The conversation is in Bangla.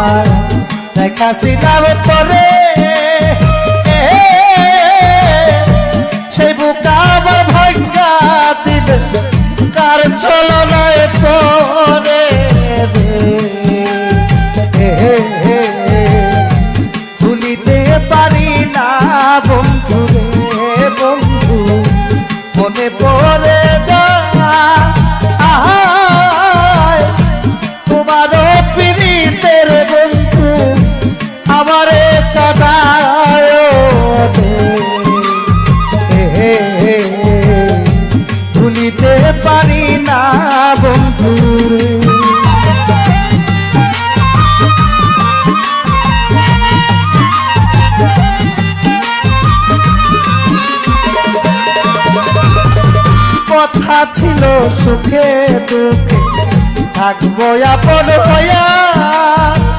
মায়া দেখাছিলাম তোরে সেই বুকা আবার ভাঙ্গা দিলে কার চলো নয় পরে ভুলিতে পারি না বন্ধু রে বন্ধু মনে পড়ে যা আহায়, পারি না কথা ছিল সুখে দুঃখে থাকব আপন হইয়া